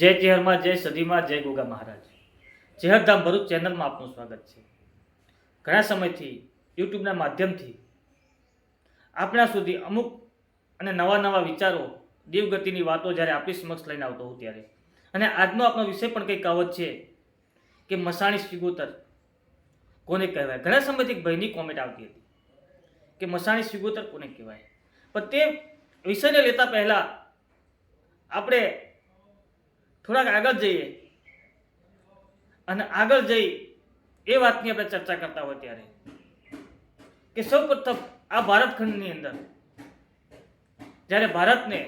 જય ચેહરમાં જય સદીમાં, જય ગોગા મહારાજ. ચેહરધામ ભરૂચ ચેનલમાં આપનું સ્વાગત છે. ઘણા સમયથી યુટ્યુબના માધ્યમથી આપણા સુધી અમુક અને નવા નવા વિચારો દેવગતિની વાતો જ્યારે આપણી સમક્ષ લઈને આવતો હોઉં ત્યારે. અને આજનો આપણો વિષય પણ કંઈક કહેવત છે કે મસાણી સિગોતર કોને કહેવાય? ઘણા સમયથી એક ભાઈની કોમેન્ટ આવતી હતી કે મસાણી સિગોતર કોને કહેવાય? પણ તે વિષયને લેતા પહેલાં આપણે થોડાક આગળ જઈએ. અને આગળ જઈ એ વાતની આપણે ચર્ચા કરતા હોય ત્યારે. કે સૌ પ્રથમ આ ભારતખંડની અંદર જ્યારે ભારતને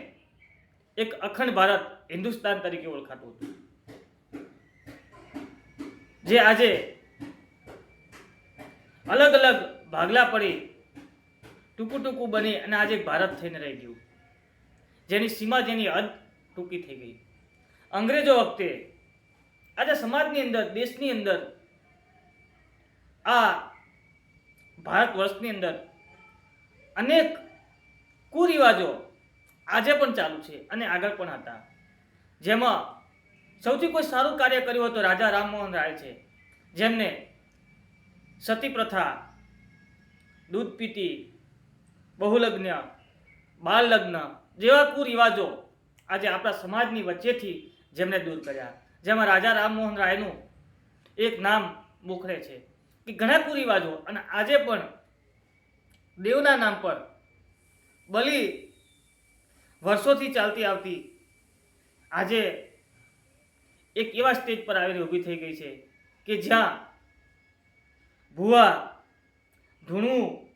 એક અખંડ ભારત હિન્દુસ્તાન તરીકે ઓળખાતું હતું. જે આજે અલગ અલગ ભાગલા પડી ટૂંકું ટૂંકું બની અને આજે ભારત થઈને રહી ગયું. જેની સીમા જેની હદ ટૂંકી થઈ ગઈ. અંગ્રેજો વખતે, આજે સમાજની અંદર, દેશની અંદર, આ ભારત વર્ષની અંદર અનેક કુરિવાજો આજે પણ ચાલુ છે અને આગળ પણ હતા. જેમાં સૌથી કોઈ સારું કાર્ય કર્યું હતું રાજા રામમોહન રાય છે. જેમને સતી પ્રથા દૂધ પીતી બહુલગ્ન બાળલગ્ન જેવા કુરિવાજો આજે આપણા સમાજની વચ્ચેથી જેમને દૂર કર્યા. જેમાં રાજા રામમોહન રાયનું એક નામ મોખરે છે. કે ઘણા કુરિવાજો અને આજે પણ દેવના નામ પર બલી વર્ષોથી ચાલતી આવતી આજે એક એવા સ્ટેજ પર આવીને ઊભી થઈ ગઈ છે કે જ્યાં ભુવા, ધૂણું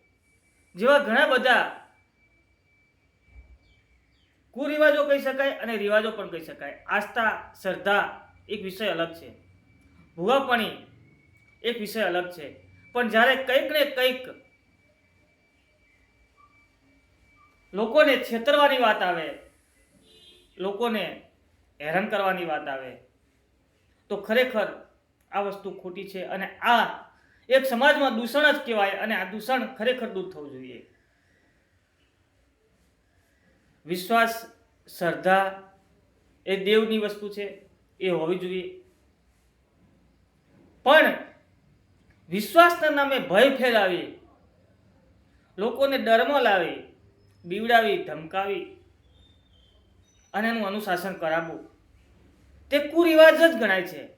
જેવા ઘણા બધા કુરિવાજો કહી શકાય અને રિવાજો પણ કહી શકાય. આસ્થા, શ્રદ્ધા એક વિષય અલગ છે. ભૂવાપણી એક વિષય અલગ છે. પણ જ્યારે કંઈક ને કંઈક લોકોને છેતરવાની વાત આવે, લોકોને હેરાન કરવાની વાત આવે, તો ખરેખર આ વસ્તુ ખોટી છે અને આ એક સમાજમાં દૂષણ જ કહેવાય અને આ દૂષણ ખરેખર દૂર થવું જોઈએ. વિશ્વાસ, શ્રદ્ધા એ દેવની વસ્તુ છે, એ હોવી જોઈએ. પણ વિશ્વાસના નામે ભય ફેલાવી, લોકોને ડરમાં લાવી, બીવડાવી, ધમકાવી અને એનું અનુશાસન કરાવવું, તે કુરિવાજ જ ગણાય છે.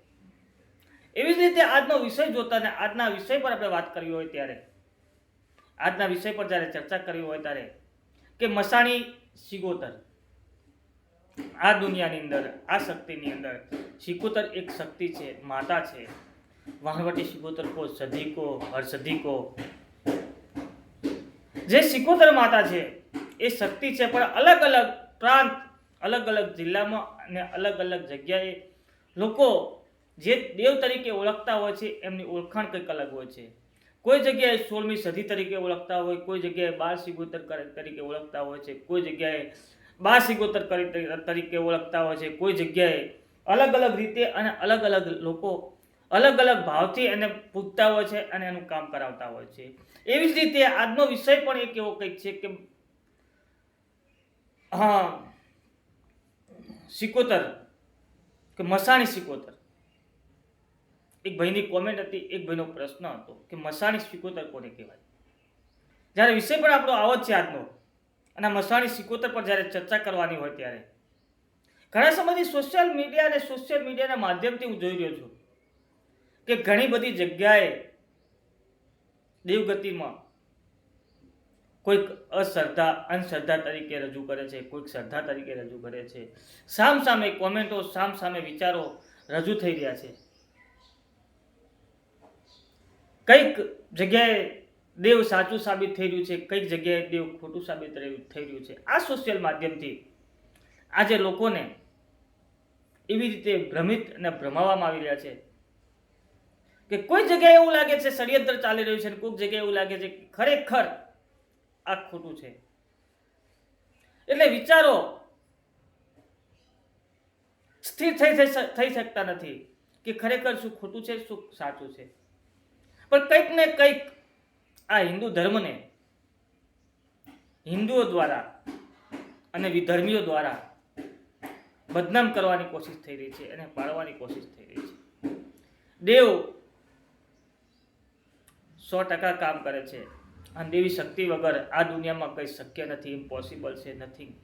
એવી જ રીતે આજનો વિષય જોતા ને આજના વિષય પર આપણે વાત કરવી હોય ત્યારે. આજના વિષય પર જ્યારે ચર્ચા કરવી હોય ત્યારે કે મસાણી સિગોતર. આ દુનિયાની અંદર, આ શક્તિની અંદર સિકોતર એક શક્તિ છે, માતા છે. વાહવટી સિકોતર કો સધી કો, હર જે સિકોતર માતા છે, એ શક્તિ છે, પણ અલગ અલગ પ્રાંત, અલગ અલગ જિલ્લામાં અને અલગ અલગ જગ્યાએ લોકો જે દેવ તરીકે ઓળખતા હોય છે, એમની ઓળખાણ કંઈક અલગ હોય છે. કોઈ જગ્યાએ સોળમી સદી તરીકે ઓળખતા હોય, કોઈ જગ્યાએ બાર સિગોતર તરીકે ઓળખતા હોય છે, કોઈ જગ્યાએ બાર સિગોતર તરીકે ઓળખતા હોય છે, કોઈ જગ્યાએ અલગ અલગ રીતે અને અલગ અલગ લોકો અલગ અલગ ભાવથી એને પૂજતા હોય છે અને એનું કામ કરાવતા હોય છે. એવી જ રીતે આજનો વિષય પણ એક એવો કંઈક છે કે હા, સિકોતર, કે મસાણી સિકોતર. એક ભાઈની કોમેન્ટ હતી, એક ભાઈનો પ્રશ્ન હતો કે મસાણી સિકોતર કોને કહેવાય? જ્યારે વિષય પણ આપણો આવો જ છે આજનો, અને મસાણી સિકોતર પર જ્યારે ચર્ચા કરવાની હોય ત્યારે. ઘણા સમયથી સોશિયલ મીડિયા અને સોશિયલ મીડિયાના માધ્યમથી હું જોઈ રહ્યો છું કે ઘણી બધી જગ્યાએ દેવગતિમાં કોઈક અશ્રદ્ધા, અંધશ્રદ્ધા તરીકે રજૂ કરે છે, કોઈક શ્રદ્ધા તરીકે રજૂ કરે છે. સામ સામે કોમેન્ટો સામ સામે વિચારો રજૂ થઈ રહ્યા છે. કંઈક જગ્યાએ દેવ સાચું સાબિત થઈ રહ્યું છે, કંઈક જગ્યાએ દેવ ખોટું સાબિત થઈ રહ્યું છે. આ સોશિયલ માધ્યમથી આજે લોકોને એવી રીતે ભ્રમિત અને ભ્રમાવવામાં આવી રહ્યા છે કે કોઈ જગ્યાએ એવું લાગે છે ષડયંત્ર ચાલી રહ્યું છે કોઈક જગ્યાએ એવું લાગે છે ખરેખર આ ખોટું છે. એટલે વિચારો સ્થિર થઈ થઈ શકતા નથી કે ખરેખર શું ખોટું છે, શું સાચું છે. પણ કંઈક ને કંઈક આ હિન્દુ ધર્મને હિન્દુઓ દ્વારા અને વિધર્મીઓ દ્વારા બદનામ કરવાની કોશિશ થઈ રહી છે અને પાડવાની કોશિશ થઈ રહી છે. દેવ સો ટકા કામ કરે છે અને દેવી શક્તિ વગર આ દુનિયામાં કંઈ શક્ય નથી ઇમ્પોસિબલ છે નથી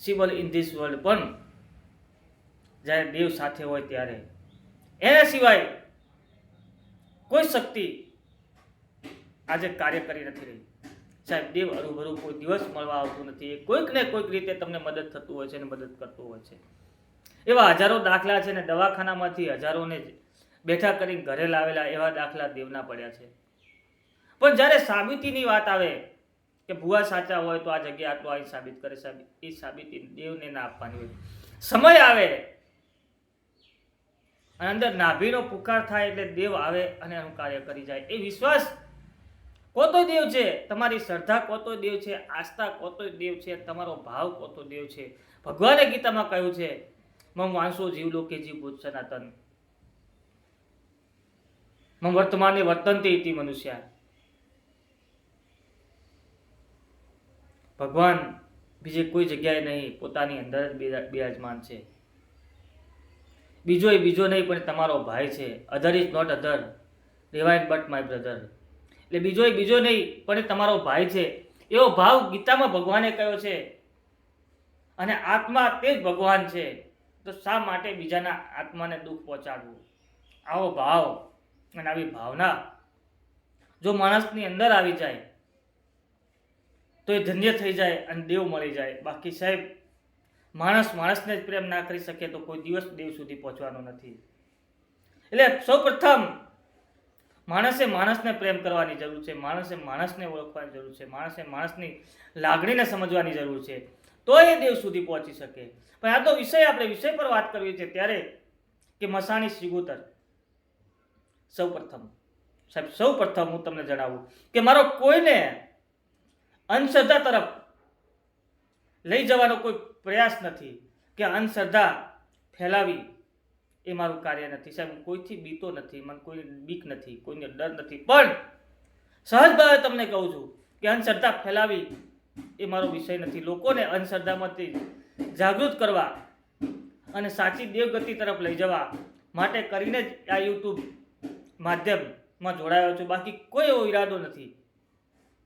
સિબલ ઇન ધીસ વર્લ્ડ પણ જ્યારે દેવ સાથે હોય ત્યારે. એના સિવાય કોઈ શક્તિ આજે કાર્ય કરી નથી રહી. સાહેબ, દેવ હરુભરું કોઈ દિવસ મળવા આવતું નથી. કોઈક ને કોઈક રીતે તમને મદદ થતું હોય છે અને મદદ કરતું હોય છે. એવા હજારો દાખલા છે ને દવાખાનામાંથી હજારોને બેઠા કરીને ઘરે લાવેલા એવા દાખલા દેવના પડ્યા છે. પણ જ્યારે સાબિતીની વાત આવે કે ભુવા સાચા હોય તો આ જગ્યા આટલું આવી સાબિત કરે સાબિત એ સાબિતી દેવને ના આપવાની હોય. સમય આવે અને અંદર નાભીનો પુકાર થાય એટલે દેવ આવે અને એનું કાર્ય કરી જાય. એ વિશ્વાસ કોતો દેવ છે? તમારી શ્રદ્ધા કોતો દેવ છે? આસ્થા કોતો દેવ છે? તમારો ભાવ કોતો દેવ છે? ભગવાને ગીતામાં કહ્યું છે, મમ વાંસો જીવ લોકે જીવ ભૂત સનાતન. મમ વર્તમાને વર્તનતે ઇતિ મનુષ્યા. ભગવાન બીજે કોઈ જગ્યાએ નહીં, પોતાની અંદર જ બિરા- બિરાજમાન છે. બીજો એ બીજો નહીં, પણ તમારો ભાઈ છે. અધર ઇઝ નોટ અધર રિવાઇન બટ માય બ્રધર એટલે બીજો એ બીજો નહીં, પણ એ તમારો ભાઈ છે. એવો ભાવ ગીતામાં ભગવાને કહ્યો છે? અને આત્મા તે જ ભગવાન છે. તો શા માટે બીજાના આત્માને દુઃખ પહોંચાડવું? આવો ભાવ અને આવી ભાવના જો માણસની અંદર આવી જાય, તો એ ધન્ય થઈ જાય અને દેવ મળી જાય. બાકી સાહેબ માણસ માણસને જ પ્રેમ ના કરી શકે તો કોઈ દિવસ દેવ સુધી પહોંચવાનો નથી. એટલે સૌ પ્રથમ માણસે માણસને પ્રેમ કરવાની જરૂર છે, માણસે માણસને ઓળખવાની જરૂર છે, માણસે માણસની લાગણીને સમજવાની જરૂર છે. તો એ દેવ સુધી પહોંચી શકે. પણ આ તો વિષય આપણે વિષય પર વાત કરવી છે ત્યારે કે મસાણી સિગોતર. સૌ પ્રથમ સાહેબ સૌ પ્રથમ હું તમને જણાવું કે મારો કોઈને અંધશ્રદ્ધા તરફ લઈ જવાનો કોઈ પ્રયાસ નથી કે અંધશ્રદ્ધા ફેલાવી એ મારું કાર્ય નથી. સાહેબ, હું કોઈથી બીતો નથી, મને કોઈ બીક નથી, કોઈને ડર નથી. પણ સહજ ભાવે તમને કહું છું કે અંધશ્રદ્ધા ફેલાવી એ મારો વિષય નથી. લોકોને અંધશ્રદ્ધામાંથી જાગૃત કરવા અને સાચી દેવગતિ તરફ લઈ જવા માટે કરીને જ આ યુટ્યુબ માધ્યમમાં જોડાયો છું. બાકી કોઈ એવો ઈરાદો નથી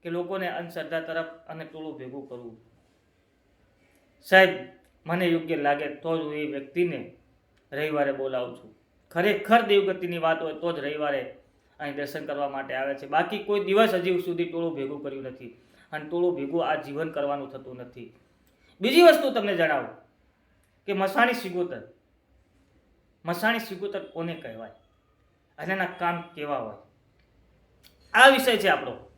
કે લોકોને અંધશ્રદ્ધા તરફ અને ટોળું ભેગું કરવું. સાહેબ, મને યોગ્ય લાગે તો જ હું એ વ્યક્તિને રવિવારે બોલાવું છું. ખરેખર દેવગતિની વાત હોય તો જ રવિવારે અહીં દર્શન કરવા માટે આવે છે. બાકી કોઈ દિવસ હજી સુધી ટોળું ભેગું કર્યું નથી અને ટોળું ભેગું આ જીવન કરવાનું થતું નથી. બીજી વસ્તુ તમને જણાવું કે મસાણી સિગોતર મસાણી સિગોતર કોને કહેવાય? અને એના કામ કેવા હોય? આ વિષય છે આપણો.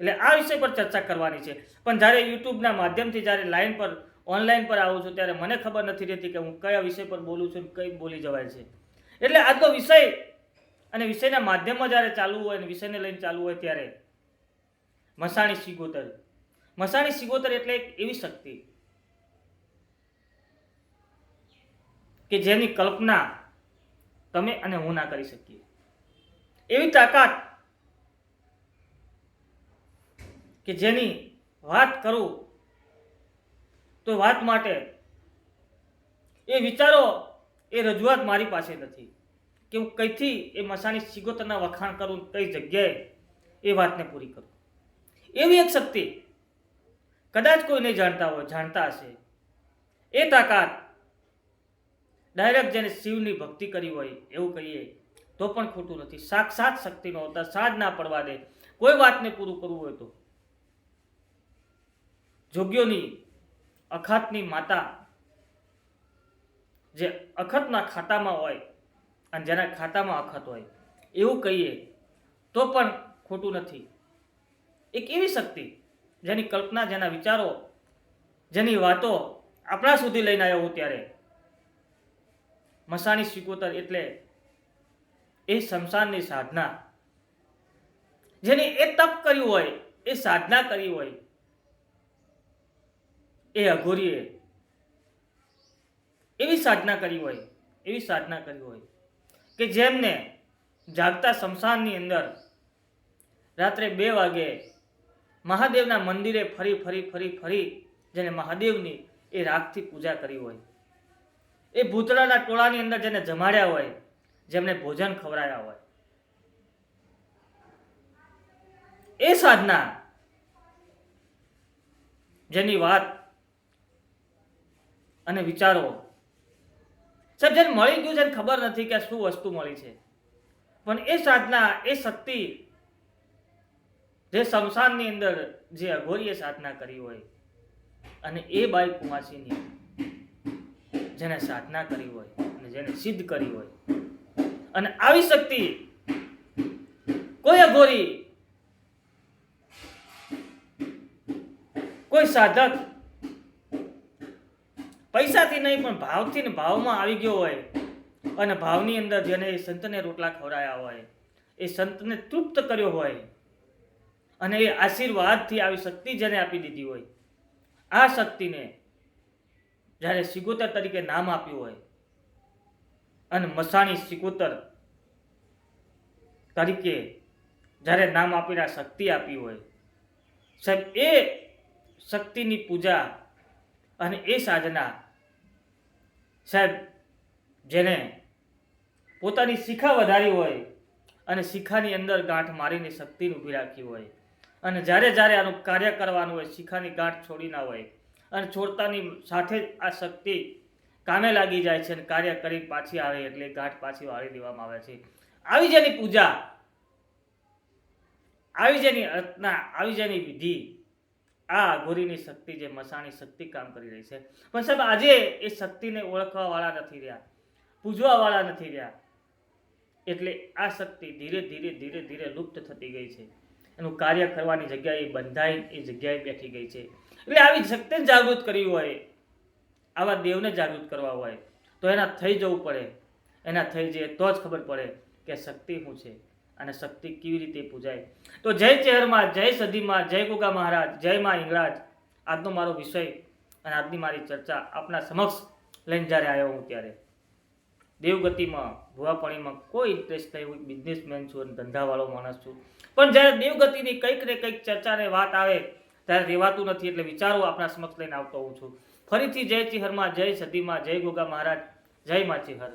એટલે આ વિષય પર ચર્ચા કરવાની છે. પણ જ્યારે યુટ્યુબના માધ્યમથી જ્યારે લાઈન પર ઓનલાઈન પર આવું છું ત્યારે મને ખબર નથી રહેતી કે હું કયા વિષય પર બોલું છું કઈ બોલી જવાય છે. એટલે આજનો વિષય અને વિષયના માધ્યમમાં જ્યારે ચાલુ હોય અને વિષયને લઈને ચાલુ હોય ત્યારે મસાણી સિગોતર. મસાણી સિગોતર એટલે એક એવી શક્તિ કે જેની કલ્પના તમે અને હું ના કરી શકીએ. એવી તાકાત કે જેની વાત કરું તો વાત માટે એ વિચારો, એ રજૂઆત મારી પાસે નથી કે હું કઈથી એ મસાણી સિગોતરના વખાણ કરું, કઈ જગ્યાએ એ વાતને પૂરી કરું. એવી એક શક્તિ કદાચ કોઈ નહીં જાણતા હોય, જાણતા હશે. એ તાકાત ડાયરેક્ટ જેને શિવની ભક્તિ કરી હોય, એવું કહીએ, તો પણ ખોટું નથી. સાક્ષાત શક્તિનો હોતા સાજ ના પડવા દે. કોઈ વાતને પૂરું કરવું હોય તો. જોગ્યોની અખાતની માતા જે અખતના ખાતામાં હોય અને જેના ખાતામાં અખત હોય, એવું કહીએ તો પણ ખોટું નથી. એક એવી શક્તિ જેની કલ્પના, જેના વિચારો, જેની વાતો આપણા સુધી લઈને આવ્યો હું ત્યારે. મસાણી સિકોતર એટલે એ શમશાનની સાધના. જેની એ તપ કર્યું હોય, એ સાધના કરી હોય એ અઘોરીએ એવી સાધના કરી હોય, એવી સાધના કરી હોય કે જેમને જાગતા શમશાનની અંદર રાત્રે બે વાગે મહાદેવના મંદિરે ફરી ફરી ફરી ફરી જેને મહાદેવની એ રાગથી પૂજા કરી હોય. એ ભૂતળાના ટોળાની અંદર જેને જમાડ્યા હોય, જેમને ભોજન ખવડાયા હોય. એ સાધના જેની વાત અને વિચારો. સાહેબ, જેને મળી ગયું છે ખબર નથી કે શું વસ્તુ મળી છે. પણ એ સાધના, એ શક્તિ જે શમશાનની અંદર જે અઘોરીએ સાધના કરી હોય અને એ બાઈ કુમાસીની જેને સાધના કરી હોય અને જેને સિદ્ધ કરી હોય. અને આવી શક્તિ કોઈ અઘોરી, કોઈ સાધક પૈસાથી નહીં, પણ ભાવથી ને ભાવમાં આવી ગયો હોય. અને ભાવની અંદર જેને એ સંતને રોટલા ખવડાયા હોય, એ સંતને તૃપ્ત કર્યો હોય અને એ આશીર્વાદથી આવી શક્તિ જેને આપી દીધી હોય, આ શક્તિને જ્યારે સિગોતર તરીકે નામ આપ્યું હોય અને મસાણી સિગોતર તરીકે જ્યારે નામ આપીને આ શક્તિ આપી હોય, સાહેબ, એ શક્તિની પૂજા અને એ સાધના સાહેબ, જેને પોતાની શિખા વધારી હોય અને શિખાની અંદર ગાંઠ મારીને શક્તિને ઊભી રાખી હોય અને જ્યારે જ્યારે આનું કાર્ય કરવાનું હોય, શિખાની ગાંઠ છોડી ના હોય અને છોડતાની સાથે જ આ શક્તિ કામે લાગી જાય છે અને કાર્ય કરી પાછી આવે એટલે ગાંઠ પાછી વાળી દેવામાં આવે છે. આવી જેની પૂજા, આવી જેની અર્ચના, આવી જેની વિધિ આ ગોરીની શક્તિ જે મસાણી શક્તિ કામ કરી રહી છે. પણ સાહેબ, આજે એ શક્તિને ઓળખવાવાળા નથી રહ્યા. પૂજવાવાળા નથી રહ્યા. એટલે આ શક્તિ ધીરે ધીરે ધીરે ધીરે લુપ્ત થતી ગઈ છે. એનું કાર્ય કરવાની જગ્યાએ બંધાઈ એ જગ્યાએ બેઠી ગઈ છે. એટલે આવી શક્તિને જાગૃત કરવી હોય, આવા દેવને જાગૃત કરવા હોય, તો એના થઈ જવું પડે. એના થઈ જાય તો જ ખબર પડે કે શક્તિ શું છે. અને શક્તિ કેવી રીતે પૂજાય? તો જય ચેહરમાં જય સદીમાં જય ગોગા મહારાજ, જય માં હિંગળાજ. આજનો મારો વિષય અને આજની મારી ચર્ચા આપના સમક્ષ લઈને જ્યારે આવ્યો હું ત્યારે. દેવગતિમાં, ભુવાપણીમાં કોઈ ઇન્ટરેસ્ટ નહીં, હું બિઝનેસમેન છું અને ધંધાવાળો માણસ છું. પણ જ્યારે દેવગતિની કંઈક ને કંઈક ચર્ચાને વાત આવે, ત્યારે રહેવાતું નથી એટલે વિચારો આપણા સમક્ષ લઈને આવતો હોઉં છું. ફરીથી જય ચિહરમાં જય સદીમાં જય ગોગા મહારાજ, જય માચી હર